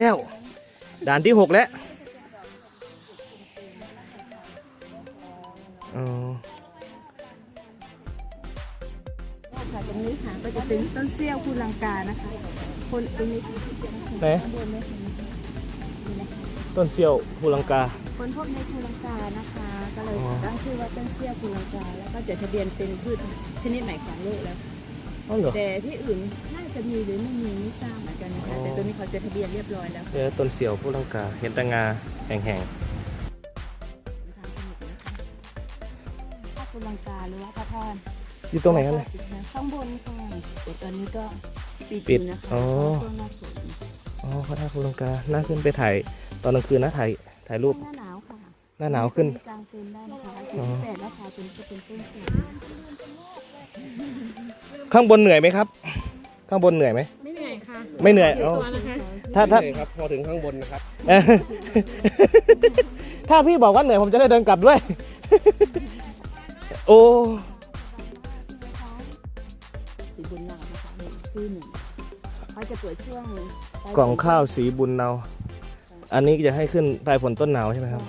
แล้วด่านที่หกแล้วอ๋อค่ะตรงนี้ค่ะก็จะเป็นต้นเสี้ยวคูลังกานะคะ คนตรงนี้ค่ะไหนข้างบนเนี่ยค่ะนี่นะคะต้นเซียวภูลังกา คนพบในคูลังกานะคะ ก็เลยอ๋อตั้งชื่อว่าต้นเสี้ยวคูลังกา แล้วก็จดทะเบียนเป็นพืชชนิดใหม่ของโลกแล้ว อ๋อเหรอ แต่ที่อื่นน่าจะมีหรือไม่มีไม่ทราบเหมือนกันนะคะ อ๋อ แต่ตัวนี้เขาจดทะเบียนเรียบร้อยแล้วเจอต้นเซียวภูลังกาเห็นแตงาแห่งถ้าคูลังกาหรือว่าพระธาตุๆอยู่ตรงไหนกันเนี่ย ข้างบนค่ะแต่ตอนนี้ก็ปิดปิดอยู่นะคะอ๋อ ช่วงหน้าฝนอ๋อพระธาตุภูลังกาน่าขึ้นไปถ่ายตอนกลางคืนนะถ่ายถ่ายรูปหน้าหนาวค่ะหน้าหนาวขึ้นมีกลางเต็นท์ได้นะคะอ๋อที่แปดราคาเป็นก็เป็นต้นเสีย ข้างบนเหนื่อยไหมครับ ข้างบนเหนื่อยไหม ไม่เหนื่อยค่ะไม่เหนื่อยอ๋อถ้าถ้าครับพอถึงข้างบนนะครับ เออถ้าพี่บอกว่าเหนื่อยผมจะได้เดินกลับด้วย โอ้ สีบุญหนาวนะคะนี่ชื่อหนึ่งเขาจะเปิดช่วงปลยกล่องข้าวสีบุญเนา อันนี้จะให้ขึ้นปลายฝนต้นหนาวใช่ไหมครับ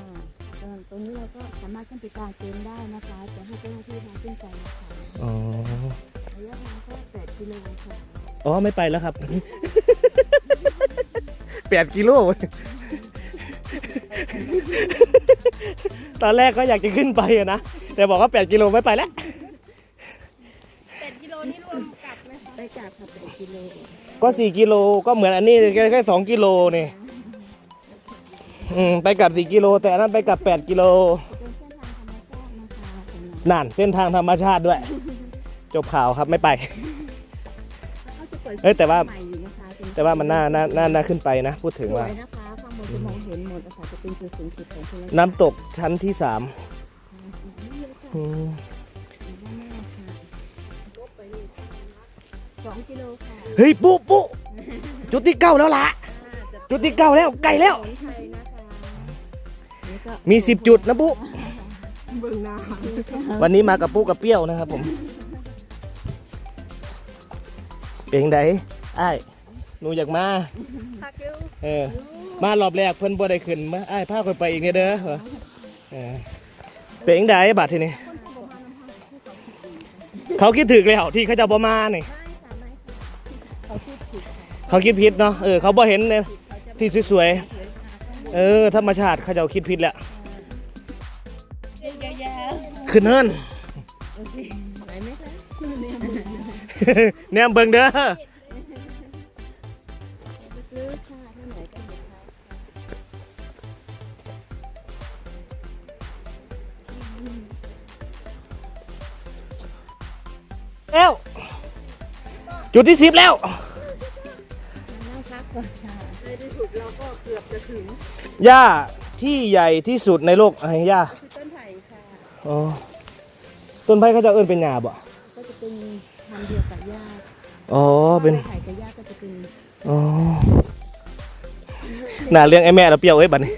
ค่ะตรงนี้เราก็สามารถขึ้นไปกลางเต็นท์ได้นะคะ จะให้เจ้าหน้าที่มาขึ้นไปนะคะอ๋อ ระยะทางก็แปดกิโลค่ะอ๋อไม่ไปแล้วครับ แปดกิโล ตอนแรกก็อยากจะขึ้นไปอะนะ แต่บอกว่าแปดกิโลไม่ไปแล้วไปกลับค่ะแปดกิโลก็สี่กิโลก็เหมือนอันนี้แค่แค่สองกิโลนี่อืมไปกลับสี่กิโล แต่อันนั้นไปกลับแปดกิโลเป็นเส้นทางธรรมชาตินะคะตรงนั้นนั่นเส้นทางธรรมชาติด้วย จบข่าวครับไม่ไป เขาจะเปิดเอ้ยแต่ว่า ใหม่อยู่นะคะเป็แต่ว่ามันน่าน่าน่าน่าขึ้นไปนะ พูดถึงสวว่ายนะคะข้างบนจะมองเห็นหมดนะคะจะเป็นจุดสูงสุดของคุณน้ำตกชั้นที่สามอืมสองกิโลค่ะเฮ้ยปุ๊ปุ๊จุดที่เก้าแล้วล่ะ จุดที่เก้าแล้วไกลแล้ว ของไทยนะคะนี่ก็มีสิบจุดนะปุ๊เบิ่งหน้าวันนี้มากับปุ๊กับเปรี้ยวนะครับผม เป็นไงไอ้ายหนูอยากมาพักเร็วเออมารอบแรกเพิ่นบ่ได้ขึ้นมาไอ้ายพาคนไปอีกไงเด้อเหรอเออเป็นไงบัดทีนี้เขาคิดถึกแล้วที่เขาจะบ่มานี่เขาพูดผิดค่ะเขาคิดผิดเนาะเออเขาบ่เห็นเนี่ยที่สวยๆเออธรรมชาติเขาจะคิดผิดแหละยาวขึ้นเฮิรน เนี่ยเบิ่งเด้อซื้อค่ะที่ไหนก็เห็นค่ะแล้ว จุดที่สิบแล้วนั่งพักก่อนค่ะในที่สุดเราก็เกือบจะถึงหญ้าที่ใหญ่ที่สุดในโลกไอ้หญ้าคือต้นไผ่ค่ะ อ๋อต้นไผ่เขาจะเอิ้นเป็นหญ้าบ่ ก็จะเป็น พันธุ์เดียวกับหญ้าอ๋อเป็นไผ่กับหญ้าก็จะเป็นอ๋อน่าเลี้ยงไอ้แม่แล้วเปรี้ยวเอ้ยบัดนี้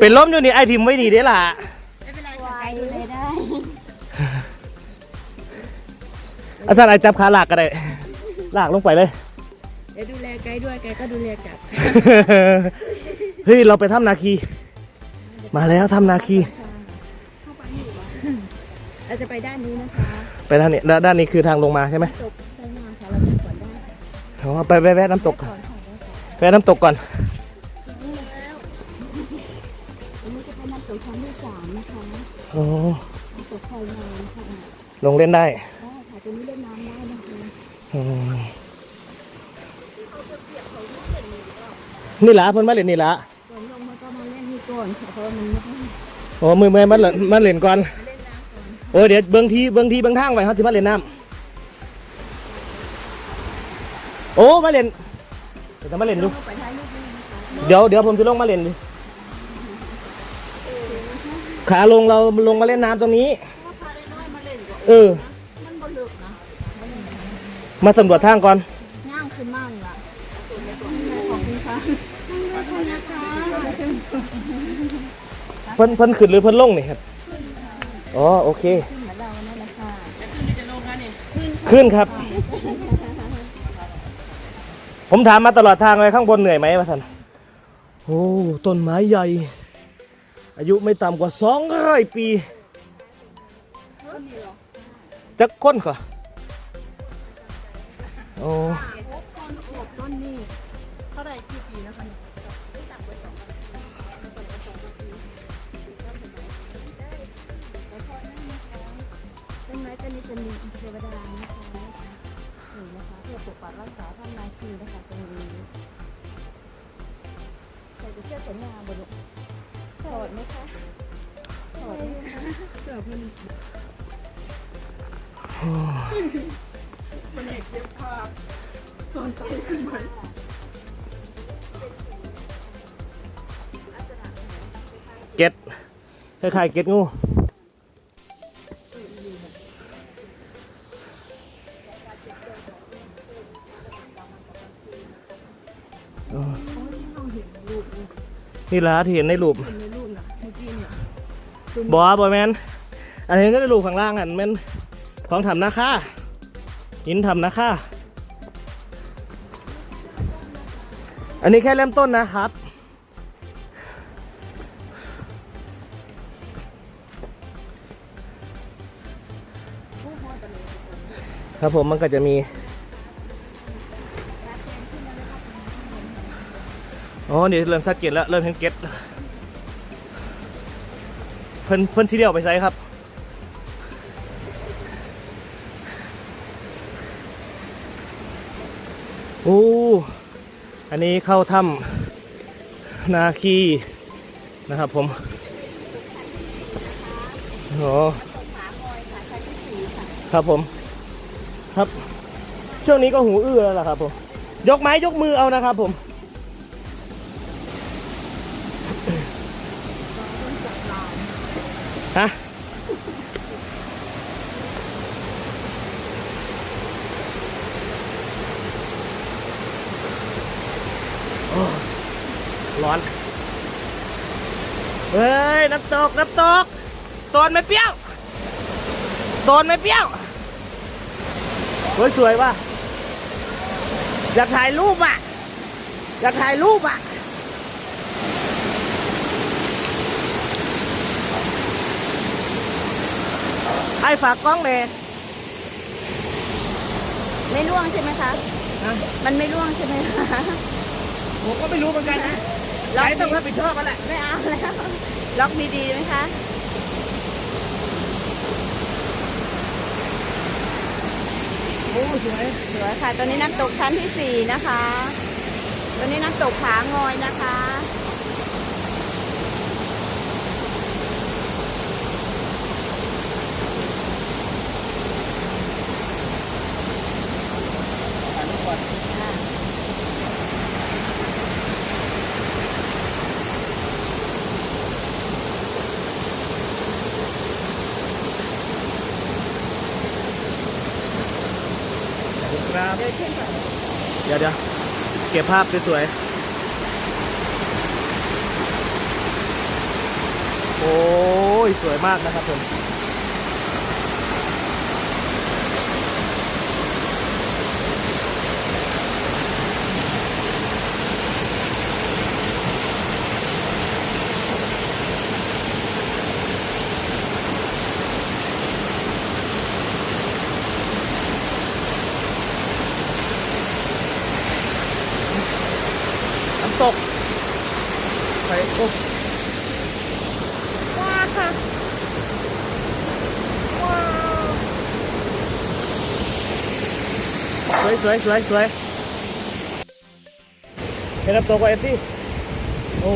เป็นล้มอยู่นี่ไอ้ทิมไว้นี่เด้ล่ะไม่เป็นไรค่ะไกด์ดูแลได้อาจารย์ไอ้จับขาลากก็ได้ลากลงไปเลยเดี๋ยวดูแลไกด์ด้วยไกด์ก็ดูแลกลับเฮ้ยเราไปถ้ำนาคี มาแล้วถ้ำนาคีเราจะไปด้านนี้นะคะ ไปด้านนี้ด้านด้านนี้คือทางลงมาใช่ไหมจบใช่ไหมคะเราไปก่อนได้อ๋อไปไปแวะน้ำตกก่อนก่อนค่ะแล้วค่ะแวะน้ำตกก่อนอันนี้จะเป็นน้ำตกชั้นที่สามนะคะอ๋อน้ำตกไฟนานค่ะลงเล่นได้ได้ค่ะตรงนี้เล่นน้ำได้นะคะอืมนี่ละเพิ่นมาเล่นนี่ละก่อนลงมาก็มาเล่นนี่ก่อนค่ะเพราะว่ามันไม่ได้โอ้มือแม่มาเล่นมาเล่นก่อน โอ้เดี๋ยวเบิ่งทีเบิ่งทีเบิ่งทางไว้เขาสิมาเล่นน้ำโอ้มาเล่นเดี๋ยวจะมาเล่นดูไปท้ายลูกนี่นะคะเดี๋ยวเดี๋ยวผมจะลงมาเล่นดูขาลงเราลงมาเล่นน้ำตรงนี้ เออมันบ่เลิกนะมาสำรวจทางก่อนย่างขึ้นมากล่ะขอบคุณค่ะขอบคุณนะคะเพิ่นเพิ่นขึ้นหรือเพิ่นลงนี่ครับ อ๋อโอเคขึ้นเหมือนเรานั่นแหละค่ะขึ้นครับ ผมถามมาตลอดทางเลยข้างบนเหนื่อยไหมวะท่านโอ้ต้นไม้ใหญ่ อายุไม่ต่ำกว่าสองร้อยปีจะก้นก่อนโอ้ต้นนี้เท่าไหร่กี่ปีนะคะ ต้นไม้ต้นนี้เป็นเทวดานะคะนี่นะคะเพื่อปกปักรักษาท่านนาคีนะคะตรงนี้ใส่เสื้อสวยงามบนลูกถอดไหมคะถอดไหมคะเกิดมันมันเอกเก็บภาตอนโตขึ้นมาเก็ดคล้ายๆเก็ดงู นี่แหละที่เห็นในรูปในรูปน่ะเมื่อกี้เนี่ยบอบอแมนอันนี้ก็ได้รูปข้างล่างอันแมนของทำนาค่าหินทำนาค่าอันนี้แค่เริ่มต้นนะครับ ครับผมมันก็จะมี อ๋อนี่เริ่มสักเกตแล้วเริ่มเห็นเก็ตเพิ่นเพิ่นซีเรียลไปไซครับโอ้อันนี้เข้าถ้ำนาคีนะครับผมอ๋อครับผม ครับ ช่วงนี้ก็หูอื้อแล้วล่ะครับผม ยกไม้ยกมือเอานะครับผม ร้อนเฮ้ยน้ำตกน้ำตกโตนไม่เปรี้ยวโตนไม่เปรี้ยวเฮ้ยสวยว่ะอยากถ่ายรูปอะอยากถ่ายรูปอะไอ้ฝากกล้องเลยไม่ร่วงใช่ไหมคะฮะมันไม่ร่วงใช่ไหมคะ ผมก็ไม่รู้เหมือนกันนะ ล็อกไอ้ต้องรับผิดชอบมันแหละไม่เอาแล้วล็อกดีๆไหมคะโอ้สวยสวยค่ะตัวนี้น้ำตกชั้นที่สี่นะคะตัวนี้น้ำตกผางอยนะคะับเดินขึ้นก่อนเดี๋ยวเดี๋ยวเก็บภาพสวยๆโอ้ย สวยมากนะครับผม ตกไปโอ้ว้าวค่ะว้าวสวยสวยสวยสวยเห็นน้ำตกว่าเอฟซี่โอ้